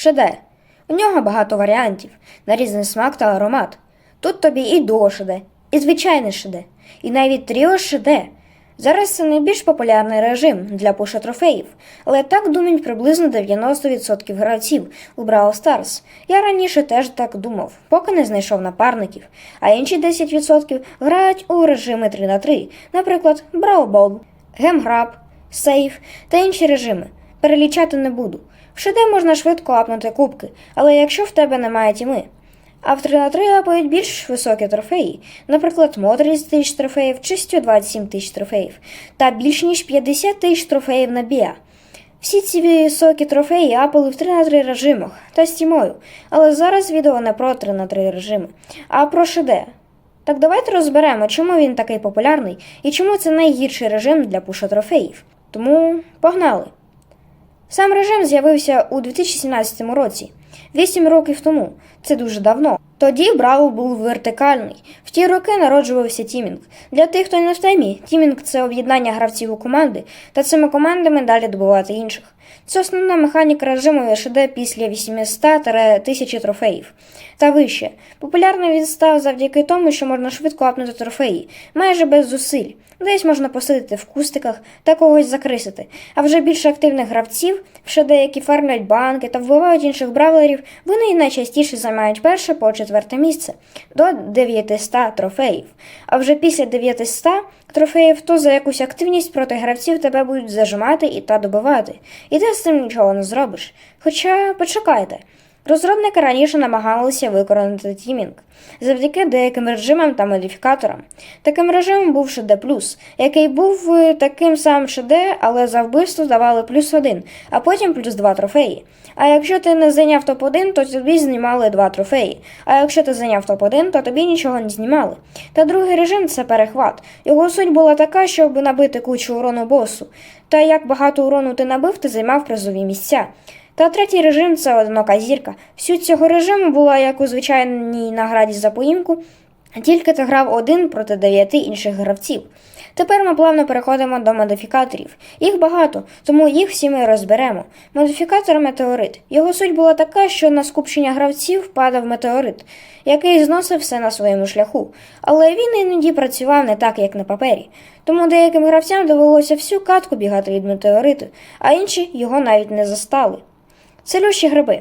Шеде. У нього багато варіантів на різний смак та аромат. Тут тобі і шеде, і звичайне шеде, і навіть тріо шеде. Зараз це найбільш популярний режим для пуша трофеїв, але так думають приблизно 90% гравців у Brawl Stars. Я раніше теж так думав, поки не знайшов напарників, а інші 10% грають у режими 3 на 3 наприклад, Brawl Ball, Гемграб, Сейф та інші режими. Перелічати не буду. В ШД можна швидко апнути кубки, але якщо в тебе немає тіми. А в 3 на 3 апають більш високі трофеї, наприклад, мод 30 тисяч трофеїв чи 127 тисяч трофеїв, та більш ніж 50 тисяч трофеїв на біа. Всі ці високі трофеї апали в 3 на 3 режимах та з тімою, але зараз відео не про 3 на 3 режими, а про ШД. Так давайте розберемо, чому він такий популярний і чому це найгірший режим для пуша трофеїв. Тому погнали! Сам режим з'явився у 2017 році, 8 років тому. Це дуже давно. Тоді Бравл був вертикальний. В ті роки народжувався тімінг. Для тих, хто не в темі, тімінг це об'єднання гравців у команди та цими командами далі добувати інших. Це основна механіка режиму ШД після 800-1000 трофеїв та вище. Популярним він став завдяки тому, що можна швидко апнути трофеї, майже без зусиль. Десь можна посидіти в кустиках та когось закрисити. А вже більше активних гравців, ще деякі фармлять банки та вбивають інших бравлерів, вони найчастіше займають перше по четверте місце до 900 трофеїв. А вже після 900 трофеїв, то за якусь активність проти гравців тебе будуть зажимати і та добивати. І ти з цим нічого не зробиш. Хоча почекайте. Розробники раніше намагалися виконати тімінг завдяки деяким режимам та модифікаторам. Таким режимом був ШД+, який був е, таким самим ШД, але за вбивство давали плюс один, а потім плюс два трофеї. А якщо ти не зайняв топ-1, то тобі знімали два трофеї. А якщо ти зайняв топ-1, то тобі нічого не знімали. Та другий режим це перехват. Його суть була така, щоб набити кучу урону босу. Та як багато урону ти набив, ти займав призові місця. Та третій режим це одинока зірка. Суть цього режиму була як у звичайній награді за поїмку, тільки ти грав один проти дев'яти інших гравців. Тепер ми плавно переходимо до модифікаторів. Їх багато, тому їх всі ми розберемо. Модифікатор метеорит. Його суть була така, що на скупчення гравців падав метеорит, який зносив все на своєму шляху. Але він іноді працював не так, як на папері. Тому деяким гравцям довелося всю катку бігати від метеориту, а інші його навіть не застали. Целющі гриби.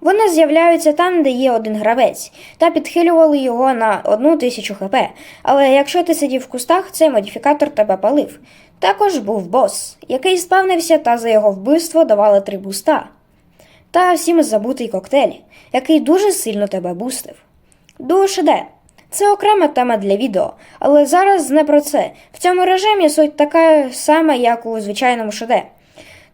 Вони з'являються там, де є один гравець, та підхилювали його на одну тисячу хп. Але якщо ти сидів в кустах, цей модифікатор тебе палив. Також був бос, який спавнився та за його вбивство давали три буста. Та всім забутий коктейль, який дуже сильно тебе бустив. Душ іде. Це окрема тема для відео, але зараз не про це. В цьому режимі суть така сама, як у звичайному ШД.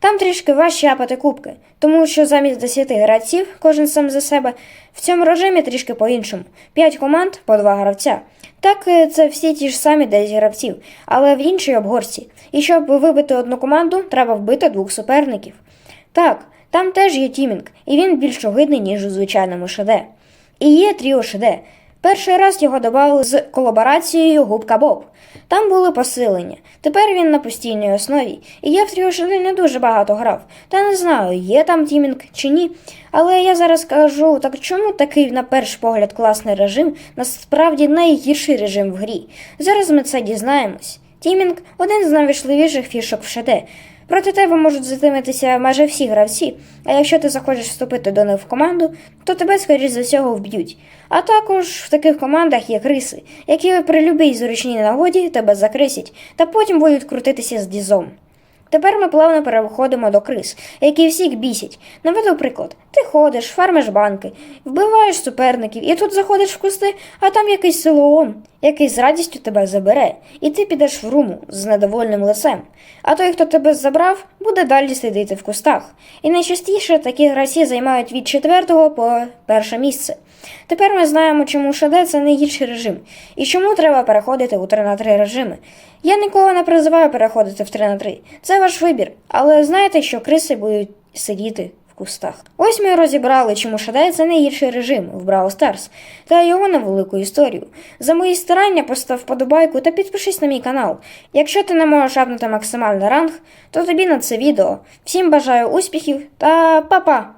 Там трішки важче апати кубки, тому що замість 10 гравців, кожен сам за себе, в цьому режимі трішки по-іншому. 5 команд по 2 гравця. Так е, це всі ті ж самі 10 гравців, але в іншій обгорці. І щоб вибити одну команду, треба вбити двох суперників. Так, там теж є тімінг, і він більш огидний, ніж у звичайному ШД. І є тріо ШД. Перший раз його додали з колаборацією Губка Боб. Там були посилення. Тепер він на постійній основі. І я в Тріо ШД не дуже багато грав. Та не знаю, є там тімінг чи ні. Але я зараз кажу, так чому такий, на перший погляд, класний режим насправді найгірший режим в грі? Зараз ми це дізнаємось. Тімінг один з найважливіших фішок в ШД. Проти тебе можуть затриматися майже всі гравці, а якщо ти захочеш вступити до них в команду, то тебе, скоріш за всього, вб'ють. А також в таких командах є криси, які при любій зручній нагоді тебе закрисять, та потім будуть крутитися з дізом. Тепер ми плавно переходимо до крис, які всіх бісять. Наведу приклад: ти ходиш, фармиш банки, вбиваєш суперників, і тут заходиш в кусти, а там якийсь силоон, який з радістю тебе забере, і ти підеш в руму з недовольним лицем. А той, хто тебе забрав, буде далі сидіти в кустах. І найчастіше такі гравці займають від четвертого по перше місце. Тепер ми знаємо, чому ШД це найгірший режим, і чому треба переходити у 3 на 3 режими. Я нікого не призиваю переходити в 3 на 3. Це ваш вибір, але знайте, що криси будуть сидіти кустах. Ось ми розібрали, чому це найгірший режим в Brawl Stars та його невелику історію. За мої старання постав вподобайку та підпишись на мій канал. Якщо ти не можеш апнути максимальний ранг, то тобі на це відео. Всім бажаю успіхів та па-па!